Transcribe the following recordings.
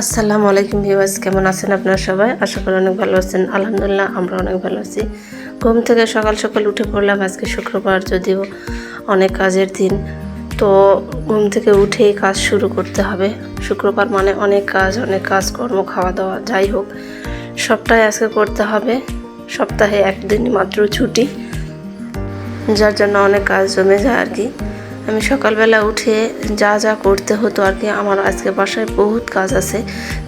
আসসালামু আলাইকুম ভিউয়ার্স, কেমন আছেন আপনারা সবাই? আশা করি অনেক ভালো আছেন। আলহামদুলিল্লাহ, আমরা অনেক ভালো আছি। ঘুম থেকে সকাল সকাল উঠে পড়লাম, আজকে শুক্রবার, যদিও অনেক কাজের দিন। তো ঘুম থেকে উঠেই কাজ শুরু করতে হবে। শুক্রবার মানে অনেক কাজ, অনেক কাজকর্ম খাওয়া দাওয়া যাই হোক, সবটাই আজকে করতে হবে। সপ্তাহে একদিন মাত্র ছুটি, যার জন্য অনেক কাজ জমে যায় আর কি। আমি সকালবেলা উঠে যা যা করতে হতো আর কি, আমার আজকে বাসায় বহুত কাজ আছে,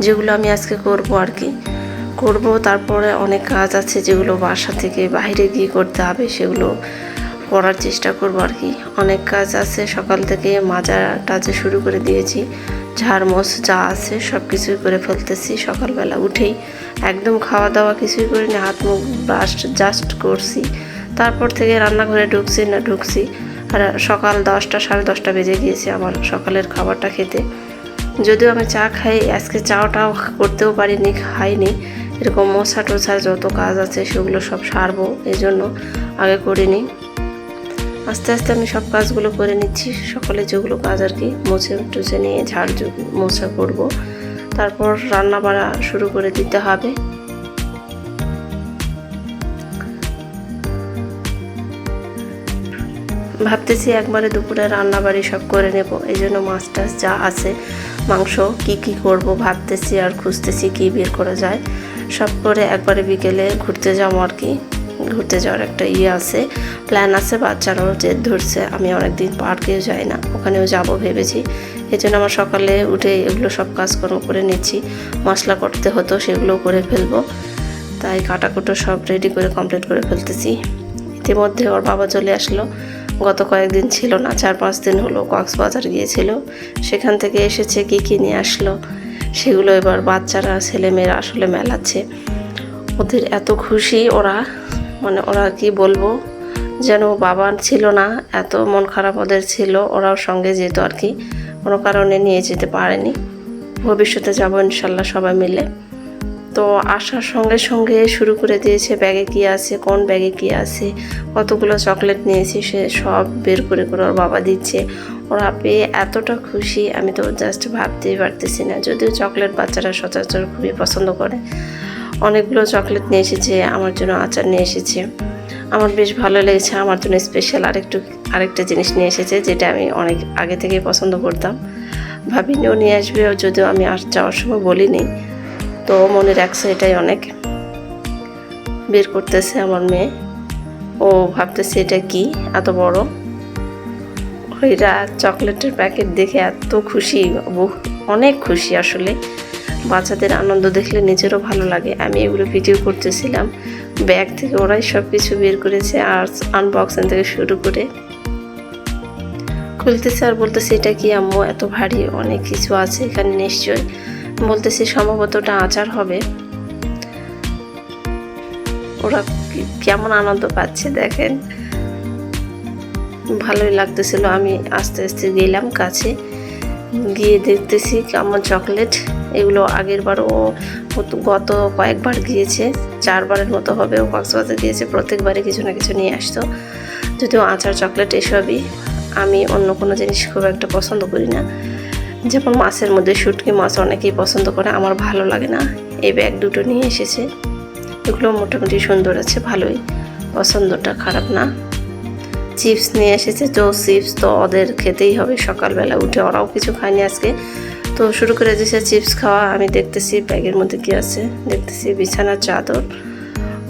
যেগুলো আমি আজকে করব আর কি। করব, তারপরে অনেক কাজ আছে যেগুলো বাসা থেকে বাইরে গিয়ে করতে হবে, সেগুলো করার চেষ্টা করব আর কি। অনেক কাজ আছে, সকাল থেকে মাজা টাজা শুরু করে দিয়েছি, ঝাড়মোছ যা আছে সব কিছুই করে ফেলতেছি, সকালবেলা উঠেই। একদম খাওয়া দাওয়া কিছুই করিনি হাত মুখ ব্রাশ জাস্ট করছি, তারপর থেকে রান্নাঘরে ঢুকছি না ঢুকছি। সকাল দশটা, সাড়ে দশটা বেজে গিয়েছে আমার সকালের খাবারটা খেতে। যদিও আমি চা খাই, আজকে চাটাও করতেও পারিনি, খাইনি। এরকম মশা টোছার যত কাজ আছে সেগুলো সব সারবো এই জন্য আগে করিনি। আস্তে আস্তে আমি সব কাজগুলো করে নিচ্ছি, সকালে যেগুলো কাজ আর কি, মুছে টুছে নিয়ে ঝাড় মোছা করব। তারপর রান্না বাড়া শুরু করে দিতে হবে। ভাবতেছি একবারে দুপুরে রান্না বাড়ি সব করে নেব। এই জন্য মাছ টাছ যা আছে, মাংস কি কি করব ভাবতেছি আর খুঁজতেছি কি বের করা যায়। সব করে একবারে বিকেলে ঘুরতে যাব আর কি। ঘুরতে যাওয়ার একটা ইয়ে আছে প্ল্যান আছে, বাচ্চারাও জেদ ধরছে, আমি অনেকদিন পার্কেও যাই না, ওখানেও যাব ভেবেছি। এই জন্য আমার সকালে উঠে এগুলো সব কাজকর্ম করে নিচ্ছি। মশলা করতে হতো সেগুলোও করে ফেলব। তাই কাটাকুটো সব রেডি করে কমপ্লিট করে ফেলতেছি। ইতিমধ্যে ওর বাবা চলে আসলো। গত কয়েকদিন ছিল না, চার পাঁচ দিন হলো কক্সবাজার গিয়েছিল, সেখান থেকে এসেছে কি কি নিয়ে আসলো, সেগুলো এবার বাচ্চারা, ছেলেমেয়েরা আসলে মেলাচ্ছে। ওদের এত খুশি ওরা মানে ওরা কি বলব, যেন বাবা ছিল না, এত মন খারাপ ওদের ছিল, ওরাও সঙ্গে যেত আর কি, কোনো কারণে নিয়ে যেতে পারেনি। ভবিষ্যতে যাব ইনশাল্লাহ সবাই মিলে। তো আসার সঙ্গে সঙ্গে শুরু করে দিয়েছে, ব্যাগে কি আছে, কোন ব্যাগে কি আছে, কতগুলো চকলেট নিয়েছি, সে সব বের করে করে ওর বাবা দিচ্ছে। ওরা পেয়ে এতটা খুশি, আমি তো জাস্ট ভাবতেই পারতেছি না, যদিও চকলেট বাচ্চারা সচরাচর খুবই পছন্দ করে। অনেকগুলো চকলেট নিয়ে এসেছে, আমার জন্য আচার নিয়ে এসেছে। আমার বেশ ভালো লেগেছে, আমার জন্য স্পেশাল আরেকটু, আরেকটা জিনিস নিয়ে এসেছে, যেটা আমি অনেক আগে থেকেই পছন্দ করতাম। ভাবিনিও নিয়ে আসবে, যদিও আমি যাওয়ার সময় বলিনি। তো মনে রাখছে এটাই অনেক বের করতেছে আমার মেয়ে। ও ভাবতেছে এটা কি? এত বড়। ওইরা চকলেটের প্যাকেট দেখে এত খুশি। অনেক খুশি আসলে। বাচ্চাদের আনন্দ দেখলে নিজেরও ভালো লাগে। আমি এগুলো ভিডিও করতেছিলাম। ব্যাগ থেকে ওরাই সব কিছু বের করেছে আর আনবক্সিং থেকে শুরু করে খুলতেছে আর বলতেছে, এটা কি আম্মু? এত ভারী, অনেক কিছু আছে এখানে নিশ্চয়ই। বলতেছি সম্ভবত ওটা আচার হবে। ওরা কেমন আনন্দ পাচ্ছে দেখেন। ভালোই লাগতেছিল, আমি আস্তে আস্তে গেলাম কাছে। গিয়ে দেখতেছি কেমন চকলেট, এগুলো আগের বার ও ও গত কয়েকবার গিয়েছে, চারবারের মতো হবে। ও কক্সবাজার গিয়েছে, প্রত্যেকবারে কিছু না কিছু নিয়ে আসতো। যদিও আচার, চকলেট এসবই, আমি অন্য কোনো জিনিস খুব একটা পছন্দ করি না। যেমন মাছের মধ্যে শুটকি মাছ অনেকেই পছন্দ করে, আমার ভালো লাগে না। এই ব্যাগ দুটো নিয়ে এসেছে। এগুলো মোটামুটি সুন্দর আছে, ভালোই। পছন্দটা খারাপ না। চিপস নিয়ে এসেছে, তো চিপস তো ওদের খেতেই হবে। সকালবেলা উঠে ওরাও কিছু খায়নি আজকে। তো শুরু করে দিয়েছে চিপস খাওয়া। আমি দেখতেছি ব্যাগের মধ্যে কি আছে। দেখতেছি বিছানার চাদর।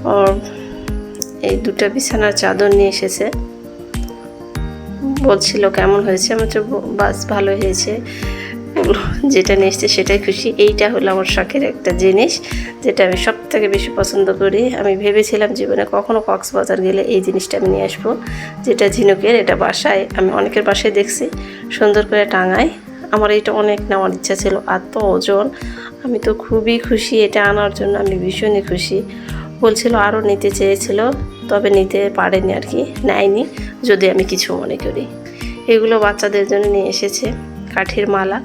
ওর এই দুটো বিছানার চাদর নিয়ে এসেছে। বলছিল কেমন হয়েছে? আমার তো বাস ভালো হয়েছে। বলল, যেটা নিয়ে এসছে সেটাই খুশি। এইটা হলো আমার শখের একটা জিনিস যেটা আমি সব থেকে বেশি পছন্দ করি। আমি ভেবেছিলাম জীবনে কখনো কক্সবাজার গেলে এই জিনিসটা আমি নিয়ে আসব যেটা ঝিনুকের এটা বাসায় আমি অনেকের বাসায় দেখছি সুন্দর করে টাঙায়। আমার এটা অনেক নেওয়ার ইচ্ছা ছিল এত ওজন। আমি তো খুবই খুশি এটা আনার জন্য আমি ভীষণই খুশি। বলছিল আরও নিতে চেয়েছিল তবে নিতে পারেনি আর কি নেয়নি যদি আমি কিছু মনে করি। এগুলো বাচ্চাদের জন্য নিয়ে এসেছে কাঠের মালা।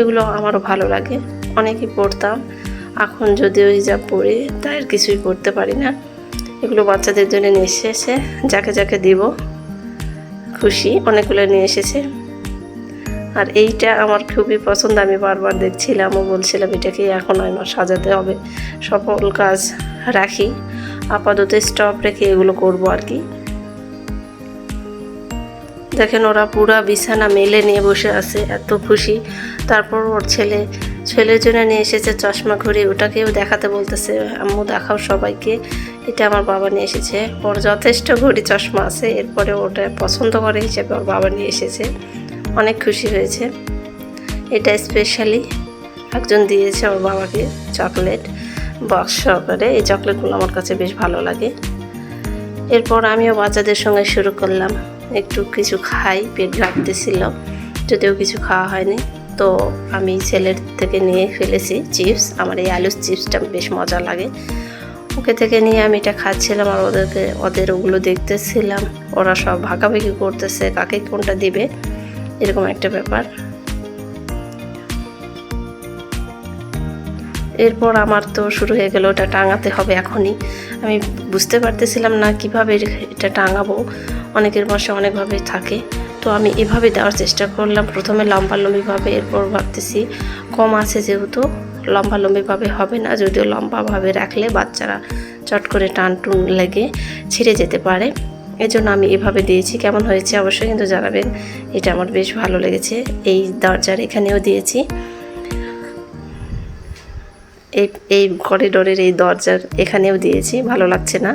এগুলো আমারও ভালো লাগে। অনেকই পড়তাম। এখন যদিও হিজাব পড়ি, তাই আর কিছুই পড়তে পারি না। এগুলো বাচ্চাদের জন্য নিয়ে এসেছে যাকে যাকে দিব, খুশি অনেকগুলো নিয়ে এসেছে আর এইটা আমার খুবই পছন্দ, আমি বারবার দেখছিলাম ও বলছিলাম, এটাকে এখন আমার সাজাতে হবে। সফল কাজ রাখি। আপাতত স্টপ রেখে এগুলো করব আর কি। দেখেন ওরা পুরা বিছানা মেলে নিয়ে বসে আছে, এত খুশি। তারপর ওর ছেলে, ছেলের জন্য নিয়ে এসেছে চশমা ঘড়ি, ওটাকেও দেখাতে বলতেছে, আম্মু দেখাও সবাইকে, এটা আমার বাবা নিয়ে এসেছে। ওর যথেষ্ট ঘড়ি চশমা আছে, এরপরে ওটা পছন্দ করে হিসেবে ওর বাবা নিয়ে এসেছে। অনেক খুশি হয়েছে। এটা স্পেশালি একজন দিয়েছে ওর বাবাকে চকলেট বক্স সহকারে, এই চকলেটগুলো আমার কাছে বেশ ভালো লাগে। এরপর আমিও বাচ্চাদের সঙ্গে শুরু করলাম। একটু কিছু খাই, পেট ঘাটতেছিল যদিও কিছু খাওয়া হয়নি, তো আমি ছেলের থেকে নিয়ে ফেলেছি চিপস। আমার এই আলুর চিপসটা বেশ মজা লাগে। ওকে থেকে নিয়ে আমি এটা খাচ্ছিলাম আর ওদেরকে, ওদের ওগুলো দেখতেছিলাম। ওরা সব ভাগাভাগি করতেছে, কাকে কোনটা দিবে, এরকম একটা ব্যাপার। এরপর আমার তো শুরু হয়ে গেল, ওটা টাঙাতে হবে এখনই। আমি বুঝতে পারতেছিলাম না কীভাবে এটা টাঙাবো। অনেকের বসে অনেকভাবে থাকে। তো আমি এভাবে দেওয়ার চেষ্টা করলাম। প্রথমে লম্বা লম্বিভাবে, এরপর ভাবতেছি কম আছে যেহেতু লম্বা লম্বিভাবে হবে না, যদিও লম্বাভাবে রাখলে বাচ্চারা চট করে টান টুন লেগে ছিঁড়ে যেতে পারে। এজন্য আমি এভাবে দিয়েছি। কেমন হয়েছে অবশ্যই কিন্তু জানাবেন। এটা আমার বেশ ভালো লেগেছে। এই দরজার এখানেও দিয়েছি। এই এই করিডোরের এই দরজার এখানেও দিয়েছি। ভালো লাগছে না।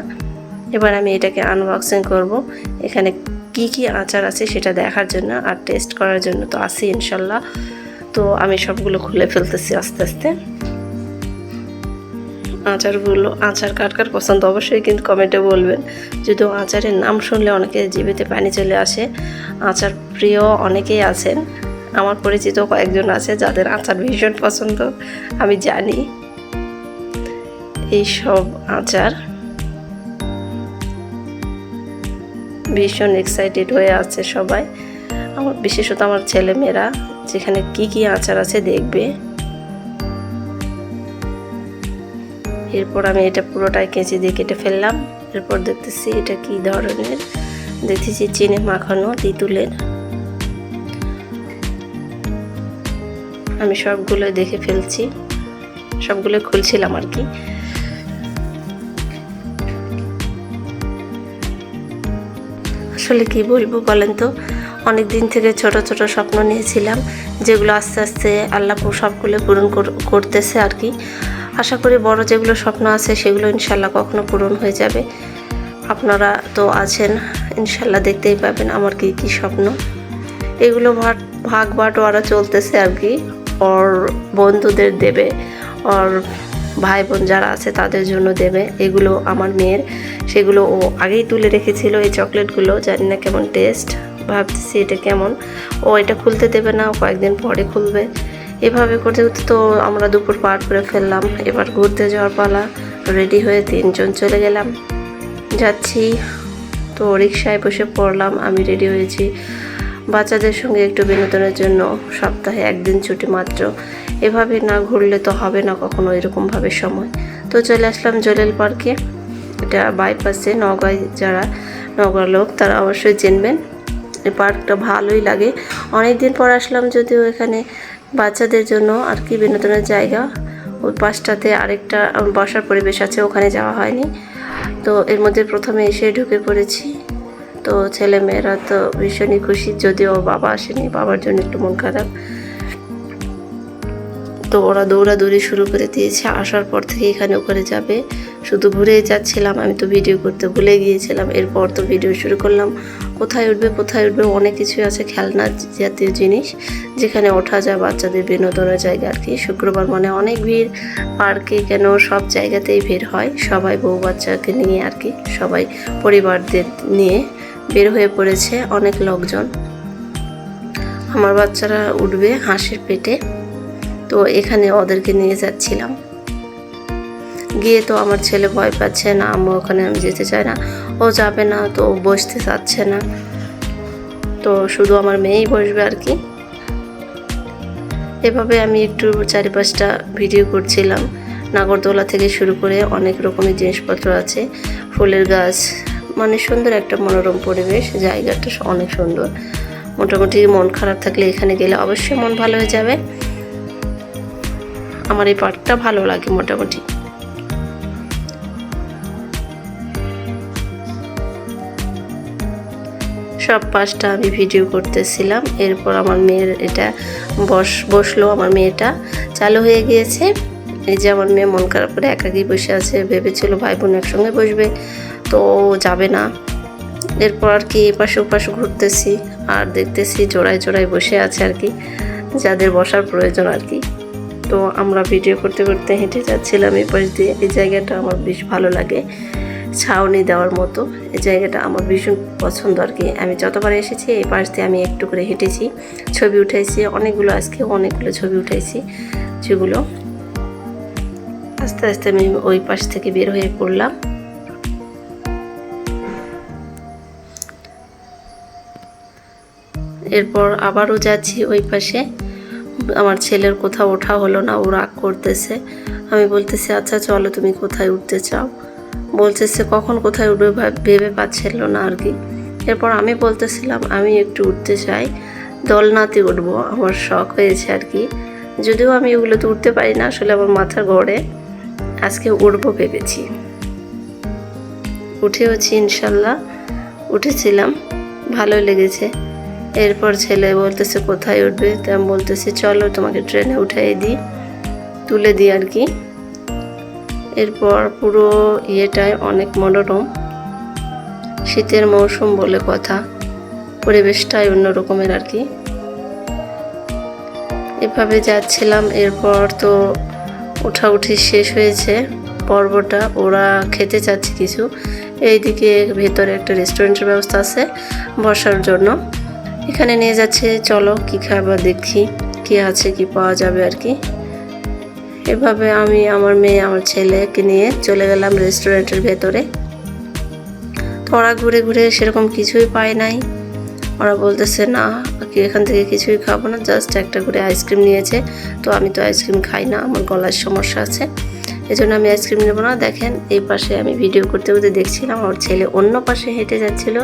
এবার আমি এটাকে আনবক্সিং করব। এখানে কি কি আচার আছে সেটা দেখার জন্য আর টেস্ট করার জন্য তো আসি ইনশাল্লাহ। তো আমি সবগুলো খুলে ফেলতেছি আস্তে আস্তে। আচারগুলো, আচার কার কার পছন্দ অবশ্যই কিন্তু কমেন্টে বলবেন। যদিও আচারের নাম শুনলে অনেকে জীবিতে পানি চলে আসে। আচার প্রিয় অনেকেই আছেন। আমার পরিচিত কয়েকজন আছে যাদের আচার ভীষণ পছন্দ, আমি জানি। এই সব আচার ভীষণ এক্সাইটেড হয়ে আছে সবাই। আমার বিশেষত আমার ছেলেমেয়েরা, যেখানে কি কি আচার আছে দেখবে। এরপর আমি এটা পুরোটাই কেঁচি দিয়ে কেটে ফেললাম। এরপর দেখতেছি এটা কি ধরনের। দেখতেছি চিনি মাখানো তিতুলের। আমি সবগুলো দেখে ফেলছি। সবগুলো খুলছিলাম আর কি। আসলে কি বলব বলেন তো? অনেক দিন থেকে ছোট ছোট স্বপ্ন নিয়েছিলাম, যেগুলো আস্তে আস্তে আল্লাহ সবগুলো পূরণ করতেছে আর কি। আশা করি বড় যেগুলো স্বপ্ন আছে সেগুলো ইনশাল্লাহ কখনো পূরণ হয়ে যাবে। আপনারা তো আছেন, ইনশাল্লাহ দেখতেই পাবেন আমার কি কি স্বপ্ন। এগুলো ভাগ ভাগ বাটোয়ারা চলতেছে আর কি। ওর বন্ধুদের দেবে, ওর ভাই বোন যারা আছে তাদের জন্য দেবে। এগুলো আমার মেয়ের। সেগুলো ও আগেই তুলে রেখেছিল এই চকলেটগুলো। জানি না কেমন টেস্ট ভাবতেছি এটা কেমন। ও এটা খুলতে দেবে না কয়েকদিন পরে খুলবে। এভাবে করতে করতে তো আমরা দুপুর পার করে ফেললাম। এবার ঘুরতে যাওয়ার পালা। রেডি হয়ে তিনজন চলে গেলাম। যাচ্ছি। তো রিক্সায় বসে পড়লাম। আমি রেডি হয়েছি। বাচ্চাদের সঙ্গে একটু বিনোদনের জন্য সপ্তাহে একদিন ছুটি মাত্র। এভাবে না ঘুরলে তো হবে না কখনো এরকমভাবে সময়। তো চলে আসলাম জলেল পার্কে। এটা বাইপাসে নগাঁয় যারা নগর লোক, তারা অবশ্যই চিনবেন। এই পার্কটা ভালোই লাগে। অনেক দিন পর আসলাম যদিও এখানে বাচ্চাদের জন্য আর কি বিনোদনের জায়গা। ওই পাশটাতে আরেকটা বসার পরিবেশ আছে, ওখানে যাওয়া হয়নি। তো এর মধ্যে প্রথমে এসে ঢুকে পড়েছি। তো ছেলে মেয়েরা তো ভীষণই খুশি, যদিও বাবা আসেনি, বাবার জন্য একটু মন খারাপ। তো ওরা দৌড়াদৌড়ি শুরু করে দিয়েছে, আসার পর থেকে এখানে ওখানে যাবে। শুধু ঘুরেই যাচ্ছিলাম, আমি তো ভিডিও করতে ভুলে গিয়েছিলাম, এরপর তো ভিডিও শুরু করলাম। কোথায় উঠবে কোথায় উঠবে, অনেক কিছুই আছে, খেলনা জাতীয় জিনিস, যেখানে ওঠা যায়, বাচ্চাদের বিনোদনের জায়গা আর কি। শুক্রবার মানে অনেক ভিড়, পার্কে কেন সব জায়গাতেই ভিড় হয়, সবাই বউ বাচ্চাকে নিয়ে আর কি, সবাই পরিবারদের নিয়ে। বের হয়ে পড়েছে অনেক লোকজন। আমার বাচ্চারা উঠবে হাঁসের পেটে। তো এখানে ওদেরকে নিয়ে যাচ্ছিলাম। গিয়ে তো আমার ছেলে ভয় পাচ্ছে না আমি ওখানে আমি যেতে চাই না। ও যাবে না, তো ও বসতে চাচ্ছে না। তো শুধু আমার মেয়েই বসবে আর কি। এভাবে আমি একটু চারিপাশটা ভিডিও করছিলাম। নাগরদোলা থেকে শুরু করে অনেক রকমের জিনিসপত্র আছে। ফুলের গাছ মানে সুন্দর একটা মনোরম পরিবেশ, জায়গাটা অনেক সুন্দর। মোটামুটি মন খারাপ থাকলে এখানে গেলে অবশ্যই মন ভালো হয়ে যাবে। আমার এই পার্কটা ভালো লাগে মোটামুটি। সব পাশটা আমি ভিডিও করতেছিলাম, এরপর আমার মেয়ের এটা বস, বসল আমার মেয়েটা। চালু হয়ে গিয়েছে। এই যে আমার মেয়ে মন খারাপ করে একাকি বসে আছে, ভেবেছিল ভাই বোন একসঙ্গে বসবে। তো যাবে না। এরপর আর কি এপাশে ওপাশে ঘুরতেছি আর দেখতেছি জোড়ায় জোড়ায় বসে আছে আর কি, যাদের বসার প্রয়োজন আর কি। তো আমরা ভিডিও করতে করতে হেঁটে যাচ্ছিলাম এই পাশ দিয়ে। এই জায়গাটা আমার বেশ ভালো লাগে, ছাউনি দেওয়ার মতো। এই জায়গাটা আমার ভীষণ পছন্দ আর কি। আমি যতবার এসেছি এই পাশ দিয়ে আমি একটু করে হেঁটেছি, ছবি উঠাইছি, অনেকগুলো আজকে অনেকগুলো ছবি উঠাইছি, যেগুলো আস্তে আস্তে আমি ওই পাশ থেকে বের হয়ে পড়লাম। এরপর আবারও যাচ্ছি ওই পাশে। আমার ছেলের কোথাও ওঠা হলো না, ও রাগ করতেছে। আমি বলতেছি আচ্ছা চলো, তুমি কোথায় উঠতে চাও? বলতেছে, কখন কোথায় উঠবে ভাব- পাচ্ছিল না আর কি। এরপর আমি বলতেছিলাম, আমি একটু উঠতে চাই। দোলনাতে উঠবো, আমার শখ হয়েছে আর কি। যদিও আমি ওগুলোতে উঠতে পারি না, আসলে আমার মাথা গড়ে আজকে উঠবো ভেবেছি। উঠেওছি ইনশাল্লাহ। উঠেছিলাম ভালো লেগেছে। এরপর ছেলে বলতেছে, কোথায় উঠবে? তা আমি বলতেছি, চলো তোমাকে ট্রেনে উঠাই দিই, তুলে দিই আর কি। এরপর পুরো ইয়েটায় অনেক মনোরম। শীতের মৌসুম বলে কথা, পরিবেশটাই অন্য রকমের আর কি। এভাবে যাচ্ছিলাম, এরপর তো উঠাউঠি শেষ হয়েছে, পর্বটা, ওরা খেতে চাচ্ছে কিছু। এইদিকে ভেতরে একটা রেস্টুরেন্টের ব্যবস্থা আছে বসার জন্য। এখানে নিয়ে যাচ্ছে, চলো কি খাবার দেখি কি আছে, কি পাওয়া যাবে আর কি। এভাবে আমি আমার মেয়ে, আমার ছেলেকে নিয়ে চলে গেলাম রেস্টুরেন্টের ভেতরে। তো ওরা ঘুরে ঘুরে সেরকম কিছুই পায় নাই। ওরা বলতেছে, না কি এখান থেকে কিছুই খাব না জাস্ট একটা করে আইসক্রিম নিয়েছে। তো আমি তো আইসক্রিম খাই না, আমার গলার সমস্যা আছে। এই জন্য আমি আইসক্রিম নেব না। দেখেন, এই পাশে আমি ভিডিও করতে করতে দেখছিলাম, আমার ছেলে অন্য পাশে হেঁটে যাচ্ছিল।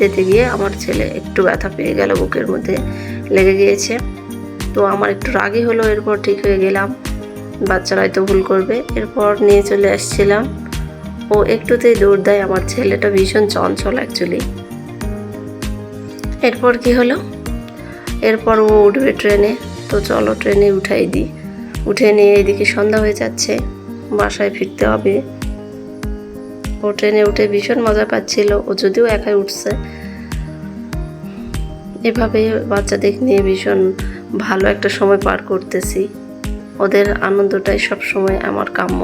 যেতে গিয়ে আমার ছেলে একটু ব্যথা পেয়ে গেল, বুকের মধ্যে লেগে গিয়েছে। তো আমার একটু রাগই হলো, এরপর ঠিক হয়ে গেলাম। বাচ্চারা হয়তো ভুল করবে। এরপর নিয়ে চলে আসছিলাম। ও একটুতেই দৌড় দেয়। আমার ছেলেটা ভীষণ চঞ্চল অ্যাকচুয়ালি এরপর কি হলো? এরপর ও উঠবে ট্রেনে। তো চলো ট্রেনে উঠাই দিই। উঠে নিয়ে এদিকে সন্ধ্যা হয়ে যাচ্ছে। বাসায় ফিরতে হবে। ও ট্রেনে উঠে ভীষণ মজা পাচ্ছিল। ও যদিও একাই উঠছে। এভাবে বাচ্চাদের নিয়ে ভীষণ ভালো একটা সময় পার করতেছি। ওদের আনন্দটাই সব সময় আমার কাম্য।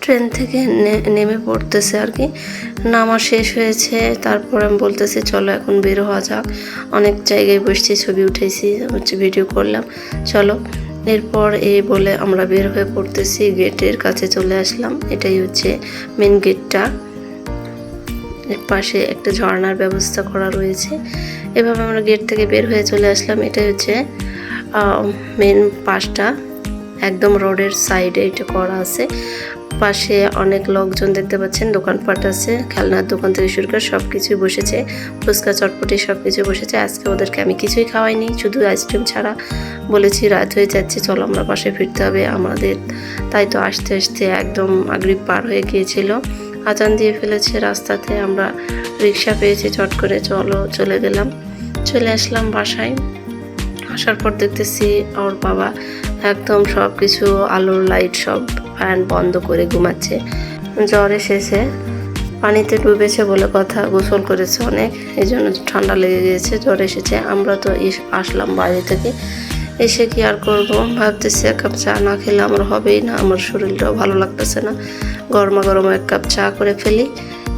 ট্রেন থেকে নেমে পড়তেছে আর কি। নামা শেষ হয়েছে। তারপর আমি বলতেছি, চলো এখন বের হওয়া যাক। অনেক জায়গায় বসছি, ছবি উঠেছি হচ্ছে ভিডিও করলাম। চলো। এরপর এই বলে আমরা বের হয়ে পড়তেছি, গেটের কাছে চলে আসলাম। এটাই হচ্ছে মেন গেটটা এর পাশে একটা ঝর্নার ব্যবস্থা করা রয়েছে। এভাবে আমরা গেট থেকে বের হয়ে চলে আসলাম। এটাই হচ্ছে মেন পাশটা। একদম রোডের সাইডে এটা করা আছে। পাশে অনেক লোকজন দেখতে পাচ্ছেন, দোকানপাট আছে, খেলনার দোকান থেকে শুরু করে সব কিছুই বসেছে, ফুচকা চটপটি সব কিছু বসেছে, আজকে ওদেরকে আমি কিছুই খাওয়াইনি, শুধু আইসক্রিম ছাড়া বলেছি রাত হয়ে যাচ্ছে, চলো আমরা পাশে ফিরতে হবে, আমাদের তাই তো আসতে আসতে একদম আগ্রিব পার হয়ে গিয়েছিল, আজান দিয়ে ফেলেছে রাস্তাতে, আমরা রিক্সা পেয়েছি চট করে, চলো চলে গেলাম, চলে আসলাম বাসায়, আসার পর দেখতেছি ওর বাবা একদম সব কিছু আলোর লাইট সব ফ্যান বন্ধ করে ঘুমাচ্ছে। জ্বর এসেছে। পানিতে ডুবেছে বলে কথা গোসল করেছে অনেক। এই জন্য ঠান্ডা লেগে গিয়েছে, জ্বর এসেছে। আমরা তো আসলাম বাইরে থেকে। এসে কি আর করব? ভাবতেছি এক কাপ চা না খেলে আমার হবেই না। আমার শরীরটাও ভালো লাগতেছে না। গরমা গরম এক কাপ চা করে ফেলি।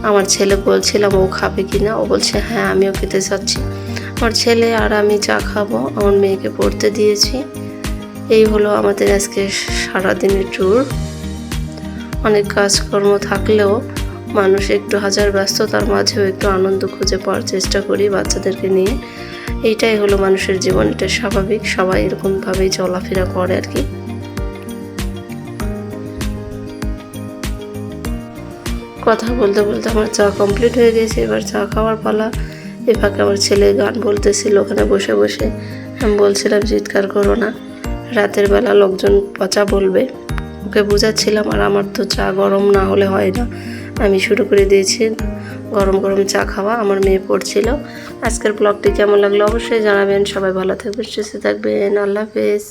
আমার ছেলে বলছিলাম ও খাবে কি না ও বলছে হ্যাঁ আমিও খেতে চাচ্ছি। আমার ছেলে আর আমি চা খাব। আমার মেয়েকে পড়তে দিয়েছি। এই হলো আমাদের আজকে সারাদিনের ট্যুর অনেক কাজকর্ম থাকলেও মানুষ একটু হাজার ব্যস্ততার মাঝেও একটু আনন্দ খুঁজে পাওয়ার চেষ্টা করি বাচ্চাদেরকে নিয়ে। এইটাই হলো মানুষের জীবন, এটা স্বাভাবিক, সবাই এরকমভাবেই চলাফেরা করে আর কি। কথা বলতে বলতে আমার চা কমপ্লিট হয়ে গেছে, এবার চা খাওয়ার পালা। এ ফাঁকে আমার ছেলে গান বলতেছিল ওখানে বসে বসে। আমি বলছিলাম, চিৎকার করো না, রাতের বেলা লোকজন পচা বলবে। ওকে বোঝাচ্ছিলাম, আর আমার তো চা গরম না হলে হয় না। আমি শুরু করে দিয়েছি গরম গরম চা খাওয়া, আমার মেয়ে পড়ছিল। আজকের ব্লগটি কেমন লাগল অবশ্যই জানাবেন। সবাই ভালো থাকবেন, সুস্থ থাকবেন। আল্লাহ হাফেজ।